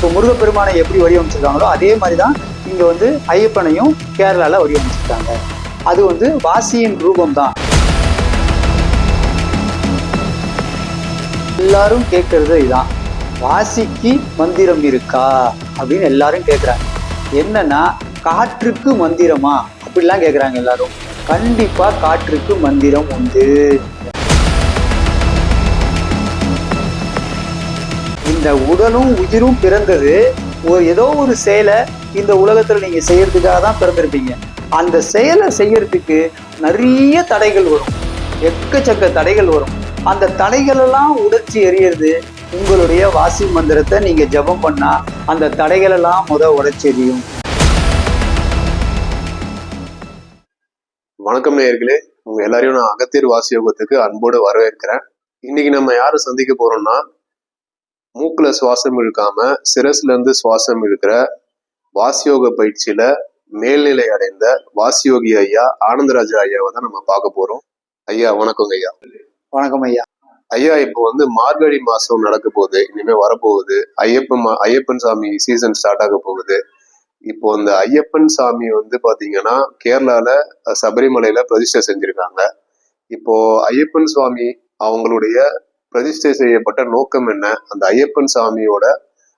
இப்போ முருகப்பெருமானை எப்படி வடிவமைச்சிருக்காங்களோ அதே மாதிரி தான் இங்கே வந்து ஐயப்பனையும் கேரளாவில் வடிவமைச்சிருக்காங்க. அது வந்து வாசியின் ரூபம் தான் எல்லாரும் கேட்கறது இதுதான் வாசிக்கு மந்திரம் இருக்கா அப்படின்னு எல்லாரும் கேட்குறாங்க என்னன்னா காற்றுக்கு மந்திரமா? அப்படிலாம் கேட்குறாங்க எல்லாரும். கண்டிப்பாக காற்றுக்கு மந்திரம் உண்டு. இந்த உடலும் உயிரும் பிறந்தது. ஒரு ஏதோ ஒரு செயலை இந்த உலகத்துல நீங்க செய்யறதுக்காக தான் பிறந்திருப்பீங்க. அந்த செயலை செய்யறதுக்கு நிறைய தடைகள் வரும். எக்கச்சக்க தடைகள் வரும். அந்த தடைகள் எல்லாம் உடைச்சி எறியறது உங்களுடைய வாசி மந்திரத்தை நீங்க ஜெபம் பண்ணா அந்த தடைகள் எல்லாம் முத உடைச்சி எறியும். வணக்கம் நேயர்களே. உங்க எல்லாரையும் நான் அகத்தியர் வாசி யோகத்துக்கு அன்போடு வரவேற்கிறேன். இன்னைக்கு நம்ம யாரை சந்திக்க போறோம்னா மூக்குல சுவாசம் இழுக்காம சிரஸ்ல இருந்து சுவாசம் இழுக்கிற வாசியோக பயிற்சியில மேல்நிலை அடைந்த வாசியோகி ஐயா ஆனந்தராஜா ஐயாவை தான் நம்ம பார்க்க போறோம். ஐயா வணக்கங்க ஐயா. வணக்கம் ஐயா. ஐயா இப்போ வந்து மார்கழி மாசம் நடக்க போகுது இனிமே வரப்போகுது. ஐயப்பன் மா- ஐயப்பன் சாமி சீசன் ஸ்டார்ட் ஆக போகுது. இப்போ இந்த ஐயப்பன் சாமி வந்து பாத்தீங்கன்னா கேரளால அஹ், சபரிமலையில பிரதிஷ்டை செஞ்சிருக்காங்க. இப்போ ஐயப்பன் சுவாமி அவங்களுடைய பிரதிஷ்டை செய்யப்பட்ட நோக்கம் என்ன? அந்த ஐயப்பன் சாமியோட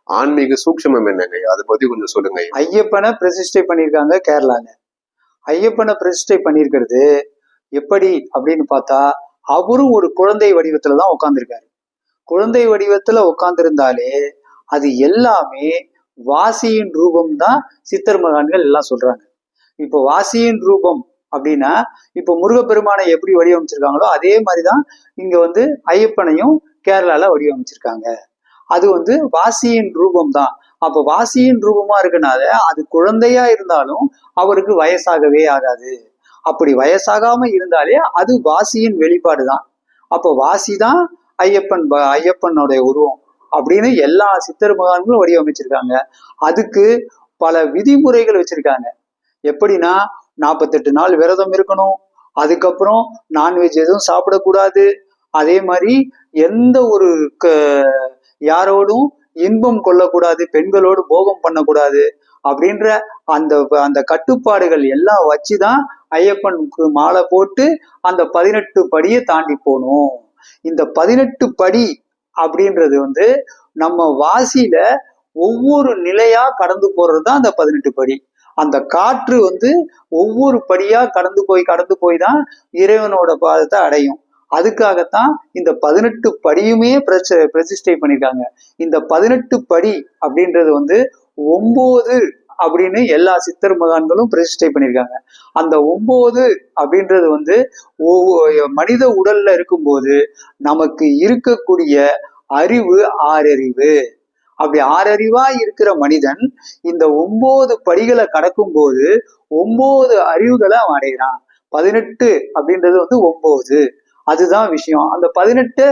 ஆன்மீக சூக்ஷமம் என்னங்க? அதை பத்தி கொஞ்சம் சொல்லுங்க ஐயப்பனை பிரதிஷ்டை பண்ணியிருக்காங்க கேரளால. ஐயப்பனை பிரதிஷ்டை பண்ணியிருக்கிறது எப்படி அப்படின்னு பார்த்தா அவரும் ஒரு குழந்தை வடிவத்துல தான் உட்காந்துருக்காரு குழந்தை வடிவத்துல உட்காந்துருந்தாலே அது எல்லாமே வாசியின் ரூபம் தான் சித்தர் மகான்கள் எல்லாம் சொல்றாங்க. இப்போ வாசியின் ரூபம் அப்படின்னா இப்போ முருகப்பெருமானை எப்படி வடிவமைச்சிருக்காங்களோ அதே மாதிரிதான் இங்க வந்து ஐயப்பனையும் கேரளால வடிவமைச்சிருக்காங்க. அது வந்து வாசியின் ரூபம் தான் அப்போ வாசியின் ரூபமா இருக்கனால அது குழந்தையா இருந்தாலும் அவருக்கு வயசாகவே ஆகாது. அப்படி வயசாகாம இருந்தாலே அது வாசியின் வெளிப்பாடு தான் அப்போ வாசி தான் ஐயப்பன் ஐயப்பனுடைய உருவம் அப்படின்னு எல்லா சித்தர் மகான்களும் வடிவமைச்சிருக்காங்க. அதுக்கு பல விதிமுறைகள் வச்சிருக்காங்க. எப்படின்னா நாற்பத்தெட்டு நாள் விரதம் இருக்கணும். அதுக்கப்புறம் நான்வெஜ் எதுவும் சாப்பிடக்கூடாது. அதே மாதிரி எந்த ஒரு க- யாரோடும் இன்பம் கொள்ளக்கூடாது பெண்களோடு போகம் பண்ணக்கூடாது அப்படின்ற அந்த அந்த கட்டுப்பாடுகள் எல்லாம் வச்சுதான் ஐயப்பனுக்கு மாலை போட்டு அந்த பதினெட்டு படியை தாண்டி போகணும். இந்த பதினெட்டு படி அப்படின்றது வந்து நம்ம வாசியில ஒவ்வொரு நிலையா கடந்து போறது தான் அந்த பதினெட்டு படி. அந்த காற்று வந்து ஒவ்வொரு படியா கடந்து போய் கடந்து போய் தான் இறைவனோட பாதத்தை அடையும். அதுக்காகத்தான் இந்த பதினெட்டு படியுமே பிரச்ச- பிரதிஷ்டை பண்ணியிருக்காங்க இந்த பதினெட்டு படி அப்படின்றது வந்து ஒன்பது அப்படின்னு எல்லா சித்தர் மகான்களும் பிரதிஷ்டை பண்ணியிருக்காங்க அந்த ஒன்பது அப்படின்றது வந்து ஒவ்வொ- மனித உடல்ல இருக்கும்போது நமக்கு இருக்கக்கூடிய அறிவு ஆறறிவு. அப்படி ஆறறிவா இருக்கிற மனிதன் இந்த ஒன்பது படிகளை கடக்கும் போது ஒன்பது அறிவுகளை அவன் அடைகிறான். பதினெட்டு அப்படின்றது வந்து ஒன்பது. அதுதான் விஷயம். அந்த பதினெட்டு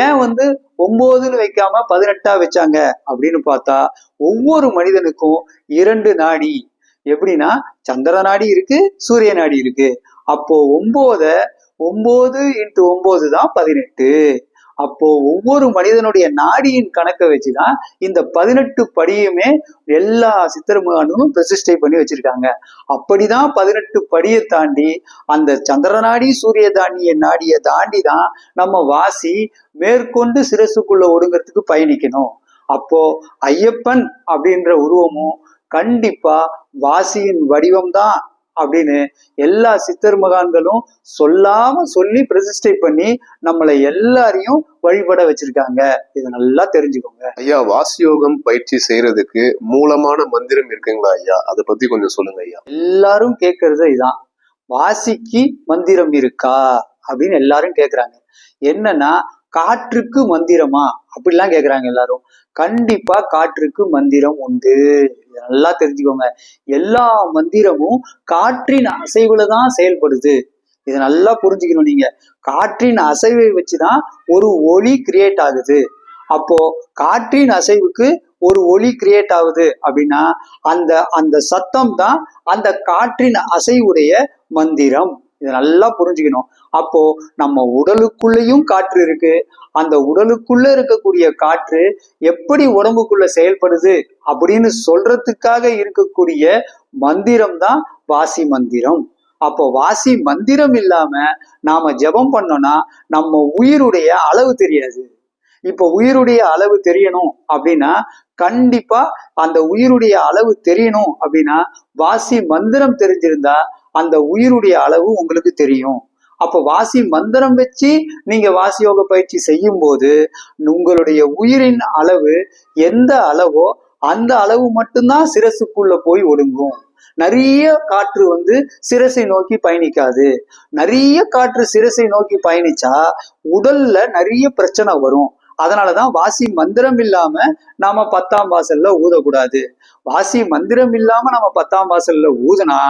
ஏன் வந்து ஒன்பதுன்னு வைக்காம பதினெட்டா வச்சாங்க அப்படின்னு பார்த்தா ஒவ்வொரு மனிதனுக்கும் இரண்டு நாடி. எப்படின்னா சந்திர நாடி இருக்கு சூரிய நாடி இருக்கு. அப்போ ஒன்பத ஒன்பது இன்ட்டு ஒன்பது தான் பதினெட்டு. அப்போ ஒவ்வொரு மனிதனுடைய நாடியின் கணக்கை வச்சுதான் இந்த பதினெட்டு படியுமே எல்லா சித்திரமுகானும் பிரதிஷ்டை பண்ணி வச்சிருக்காங்க. அப்படிதான் பதினெட்டு படியை தாண்டி அந்த சந்திரநாடி சூரிய தாண்டிய நாடியை தாண்டி தான் நம்ம வாசி மேற்கொண்டு சிரசுக்குள்ள ஒடுங்கிறதுக்கு பயணிக்கணும். அப்போ ஐயப்பன் அப்படின்ற உருவமும் கண்டிப்பா வாசியின் வடிவம்தான் அப்படின்னு எல்லா சித்தர் மகான்களும் சொல்லாம சொல்லி பிரதிஷ்டை பண்ணி நம்மளை எல்லாரையும் வழிபட வச்சிருக்காங்க. இதை நல்லா தெரிஞ்சுக்கோங்க. ஐயா வாசியோகம் பயிற்சி செய்யறதுக்கு மூலமான மந்திரம் இருக்குங்களா ஐயா? அதை பத்தி கொஞ்சம் சொல்லுங்க ஐயா. எல்லாரும் கேட்கறது இதான். வாசிக்கு மந்திரம் இருக்கா? அப்படின்னு எல்லாரும் கேக்குறாங்க. என்னன்னா காற்றுக்கு மந்திரமா? அப்படிலாம் கேக்குறாங்க எல்லாரும். கண்டிப்பா காற்றுக்கு மந்திரம் உண்டு. நல்லா தெரிஞ்சுக்கோங்க. எல்லா மந்திரமும் காற்றின் அசைவுல தான் செயல்படுது. இதை நல்லா புரிஞ்சுக்கணும் நீங்க. காற்றின் அசைவை வச்சுதான் ஒரு ஒளி கிரியேட் ஆகுது. அப்போ காற்றின் அசைவுக்கு ஒரு ஒளி கிரியேட் ஆகுது அப்படின்னா அந்த அந்த சத்தம் தான் அந்த காற்றின் அசைவுடைய மந்திரம். இதை நல்லா புரிஞ்சுக்கணும். அப்போ நம்ம உடலுக்குள்ளேயும் காற்று இருக்கு. அந்த உடலுக்குள்ள இருக்கக்கூடிய காற்று எப்படி உடம்புக்குள்ள செயல்படுது அப்படின்னு சொல்றதுக்காக இருக்கக்கூடிய மந்திரம் தான் வாசி மந்திரம். அப்போ வாசி மந்திரம் இல்லாம நாம ஜெபம் பண்ணோம்னா நம்ம உயிருடைய அளவு தெரியாது. இப்போ உயிருடைய அளவு தெரியணும் அப்படின்னா கண்டிப்பா அந்த உயிருடைய அளவு தெரியணும் அப்படின்னா வாசி மந்திரம் தெரிஞ்சிருந்தா அந்த உயிருடைய அளவு உங்களுக்கு தெரியும். அப்போ வாசி மந்திரம் வச்சு நீங்க வாசி யோக பயிற்சி செய்யும் போது உங்களுடைய உயிரின் அளவு எந்த அளவோ அந்த அளவு மட்டும்தான் சிரசுக்குள்ள போய் ஒடுங்கும். நிறைய காற்று வந்து சிரசை நோக்கி பயணிக்காது. நிறைய காற்று சிரசை நோக்கி பயணிச்சா உடல்ல நிறைய பிரச்சனை வரும். அதனாலதான் வாசி மந்திரம் இல்லாம நாம பத்தாம் வாசல்ல ஊதக்கூடாது. வாசி மந்திரம் இல்லாம நம்ம பத்தாம் வாசல்ல ஊதுனா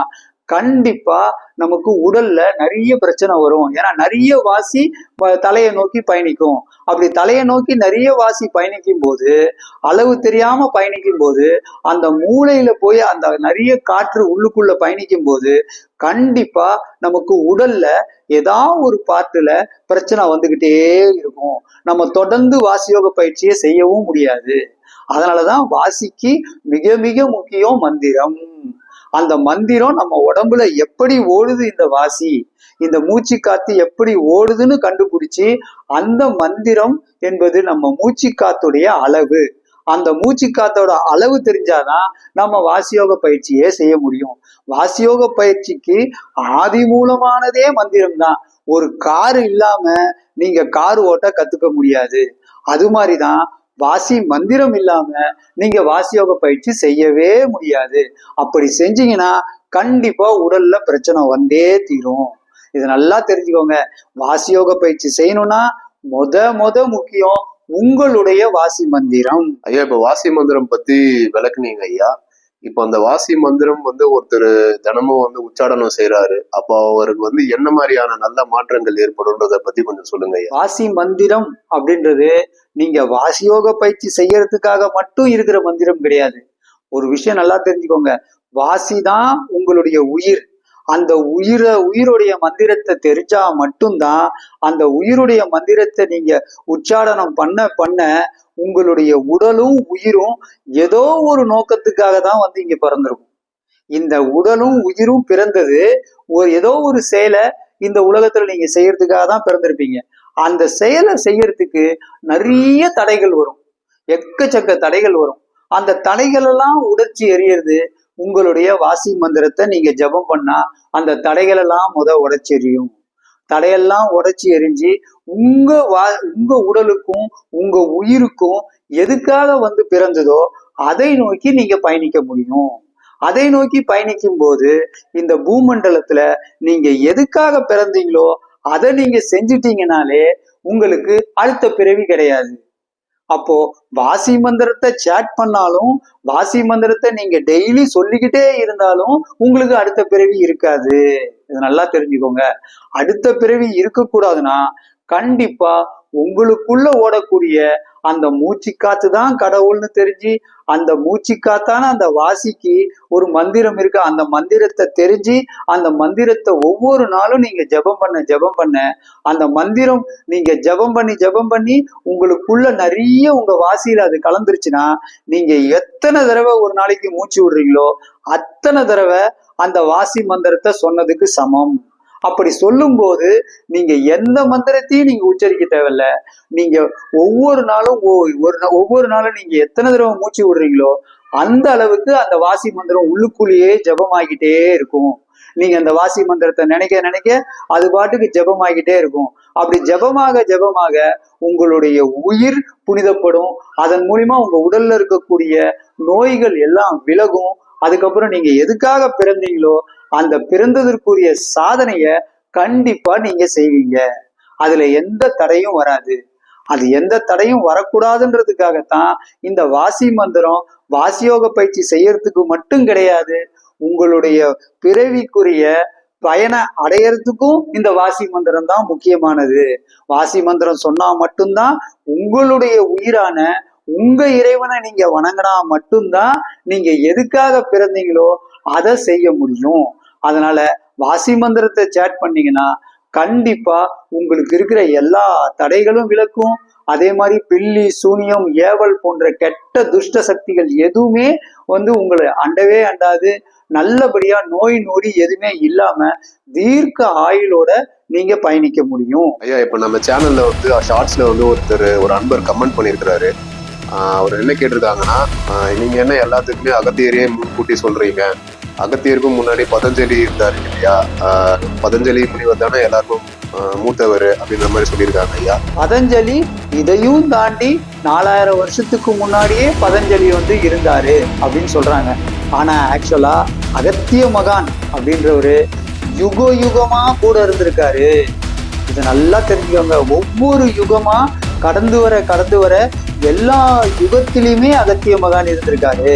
கண்டிப்பா நமக்கு உடல்ல நிறைய பிரச்சனை வரும். ஏன்னா நிறைய வாசி தலையை நோக்கி பயணிக்கும். அப்படி தலையை நோக்கி நிறைய வாசி பயணிக்கும் போது அளவு தெரியாம பயணிக்கும் போது அந்த மூளையில போய் அந்த நிறைய காற்று உள்ளுக்குள்ள பயணிக்கும் போது கண்டிப்பா நமக்கு உடல்ல ஏதாவது ஒரு பார்ட்டுல பிரச்சனை வந்துகிட்டே இருக்கும். நம்ம தொடர்ந்து வாசியோக பயிற்சியை செய்யவும் முடியாது. அதனாலதான் வாசிக்கு மிக மிக முக்கியம் மந்திரம். அந்த மந்திரம் நம்ம உடம்புல எப்படி ஓடுது இந்த வாசி? இந்த மூச்சு காத்து எப்படி ஓடுதுன்னு கண்டுபிடிச்சு அந்த மந்திரம் என்பது நம்ம மூச்சு காத்துடைய அளவு. அந்த மூச்சு காத்தோட அளவு தெரிஞ்சாதான் நம்ம வாசியோக பயிற்சியே செய்ய முடியும். வாசியோக பயிற்சிக்கு ஆதி மூலமானதே மந்திரம் தான் ஒரு கார் இல்லாம நீங்க கார் ஓட்ட கத்துக்க முடியாது. அது மாதிரிதான் வாசி மந்திரம் இல்லாம நீங்க வாசியோக பயிற்சி செய்யவே முடியாது. அப்படி செஞ்சீங்கன்னா கண்டிப்பா உடல்ல பிரச்சனை வந்தே தீரும். இது நல்லா தெரிஞ்சுக்கோங்க. வாசியோக பயிற்சி செய்யணும்னா முத முத முக்கியம் உங்களுடைய வாசி மந்திரம். ஐயா இப்ப வாசி மந்திரம் பத்தி விளக்குனீங்க ஐயா. இப்போ அந்த வாசி மந்திரம் வந்து ஒருத்தர் தினமும் வந்து உச்சாடனம் செய்யறாரு அப்போ அவருக்கு வந்து என்ன மாதிரியான நல்ல மாற்றங்கள் ஏற்படும்ன்றத பத்தி கொஞ்சம் சொல்லுங்க வாசி மந்திரம் அப்படின்றது நீங்க வாசியோக பயிற்சி செய்யறதுக்காக மட்டும் இருக்கிற மந்திரம் கிடையாது. ஒரு விஷயம் நல்லா தெரிஞ்சுக்கோங்க. வாசி தான் உங்களுடைய உயிர். அந்த உயிரை உயிருடைய மந்திரத்தை தெரிஞ்சா மட்டும்தான் அந்த உயிருடைய மந்திரத்தை நீங்க உச்சாடனம் பண்ண பண்ண உங்களுடைய உடலும் உயிரும் ஏதோ ஒரு நோக்கத்துக்காக தான் வந்து இங்க பிறந்திருக்கும். இந்த உடலும் உயிரும் பிறந்தது ஒரு ஏதோ ஒரு செயலை இந்த உலகத்துல நீங்க செய்யறதுக்காக தான் பிறந்திருப்பீங்க. அந்த செயலை செய்யறதுக்கு நிறைய தடைகள் வரும். எக்கச்சக்க தடைகள் வரும். அந்த தடைகள் எல்லாம் உடைச்சி எறியறது உங்களுடைய வாசி மந்திரத்தை நீங்க ஜெபம் பண்ணா அந்த தடைகள் எல்லாம் முத உடைச்செறியும். தடையெல்லாம் உடைச்சி எரிஞ்சு உங்க வா உங்க உடலுக்கும் உங்க உயிருக்கும் எதுக்காக வந்து பிறந்ததோ அதை நோக்கி நீங்க பயணிக்க முடியும். அதை நோக்கி பயணிக்கும் போது இந்த பூமண்டலத்துல நீங்க எதுக்காக பிறந்தீங்களோ அதை நீங்க செஞ்சிட்டீங்கனாலே உங்களுக்கு அடுத்த பிறவி கிடையாது. அப்போ வாசி மந்திரத்தை சேட் பண்ணாலும் வாசி மந்திரத்தை நீங்க டெய்லி சொல்லிக்கிட்டே இருந்தாலும் உங்களுக்கு அடுத்த பிறவி இருக்காது. இது நல்லா தெரிஞ்சுக்கோங்க. அடுத்த பிறவி இருக்கக்கூடாதுன்னா கண்டிப்பா உங்களுக்குள்ள ஓடக்கூடிய அந்த மூச்சு காத்து தான் கடவுள்னு தெரிஞ்சு அந்த மூச்சு காத்தான அந்த வாசிக்கு ஒரு மந்திரம் இருக்கு. அந்த மந்திரத்தை தெரிஞ்சு அந்த மந்திரத்தை ஒவ்வொரு நாளும் நீங்க ஜெபம் பண்ண ஜெபம் பண்ண அந்த மந்திரம் நீங்க ஜெபம் பண்ணி ஜெபம் பண்ணி உங்களுக்குள்ள நிறைய உங்க வாசியில அது கலந்துருச்சுன்னா நீங்க எத்தனை தடவை ஒரு நாளைக்கு மூச்சு விடுறீங்களோ அத்தனை தடவை அந்த வாசி மந்திரத்தை சொன்னதுக்கு சமம். அப்படி சொல்லும்போது நீங்க எந்த மந்திரத்தையும் நீங்க உச்சரிக்க தேவையில்ல. நீங்க ஒவ்வொரு நாளும் ஒரு ஒவ்வொரு நாளும் நீங்க எத்தனை தடவை மூச்சு விடுறீங்களோ அந்த அளவுக்கு அந்த வாசி மந்திரம் உள்ளுக்குள்ளேயே ஜெபமாகிட்டே இருக்கும். நீங்க அந்த வாசி மந்திரத்தை நினைக்க நினைக்க அது பாட்டுக்கு ஜெபமாகிட்டே இருக்கும். அப்படி ஜெபமாக ஜெபமாக உங்களுடைய உயிர் புனிதப்படும். அதன் மூலியமா உங்க உடல்ல இருக்கக்கூடிய நோய்கள் எல்லாம் விலகும். அதுக்கப்புறம் நீங்க எதுக்காக பிறந்தீங்களோ அந்த பிறந்ததற்குரிய சாதனைய கண்டிப்பா நீங்க செய்வீங்க. அதுல எந்த தடையும் வராது. அது எந்த தடையும் வரக்கூடாதுன்றதுக்காகத்தான் இந்த வாசி மந்திரம் வாசியோக பயிற்சி செய்யறதுக்கு மட்டும் கிடையாது உங்களுடைய பிறவிக்குரிய பயனை அடையறதுக்கும் இந்த வாசி மந்திரம் தான் முக்கியமானது. வாசி மந்திரம் சொன்னா மட்டும்தான் உங்களுடைய உயிரான உங்க இறைவனை நீங்க வணங்கினா மட்டும்தான் நீங்க எதுக்காக பிறந்தீங்களோ அதை செய்ய முடியும். அதனால வாசி மந்திரத்தை சேட் பண்ணீங்கன்னா கண்டிப்பா உங்களுக்கு இருக்கிற எல்லா தடைகளும் விளக்கும் அதே மாதிரி பில்லி சூனியம் ஏவல் போன்ற கெட்ட துஷ்ட சக்திகள் எதுவுமே வந்து உங்களை அண்டவே அண்டாது. நல்லபடியா நோய் நொடி எதுவுமே இல்லாம தீர்க்க ஆயுளோட நீங்க பயணிக்க முடியும். ஐயா இப்ப நம்ம சேனல்ல வந்து ஷார்ட்ஸ்ல வந்து ஒருத்தர் ஒரு அன்பர் கமெண்ட் பண்ணியிருக்கிறாரு. அவர் என்ன கேட்டிருக்காங்கன்னா நீங்க என்ன எல்லாத்துக்குமே அகத்தியரையே முன்கூட்டி சொல்றீங்க. அகத்தியருக்கும் முன்னாடி பதஞ்சலி இருந்தார் இல்லையா? பதஞ்சலி முனிவர் தானே எல்லாருக்கும் மூத்தவர் அப்படின்ற மாதிரி சொல்லியிருக்காங்க ஐயா. பதஞ்சலி இதையும் தாண்டி நாலாயிரம் வருஷத்துக்கு முன்னாடியே பதஞ்சலி வந்து இருந்தாரு அப்படின்னு சொல்றாங்க. ஆனா ஆக்சுவலா அகத்திய மகான் அப்படின்றவரு யுக யுகமா கூட இருந்திருக்காரு. இது நல்லா தெரிஞ்சுக்கோங்க. ஒவ்வொரு யுகமா கடந்து வர கடந்து வர எல்லா யுகத்திலையுமே அகத்திய மகான் இருந்திருக்காரு.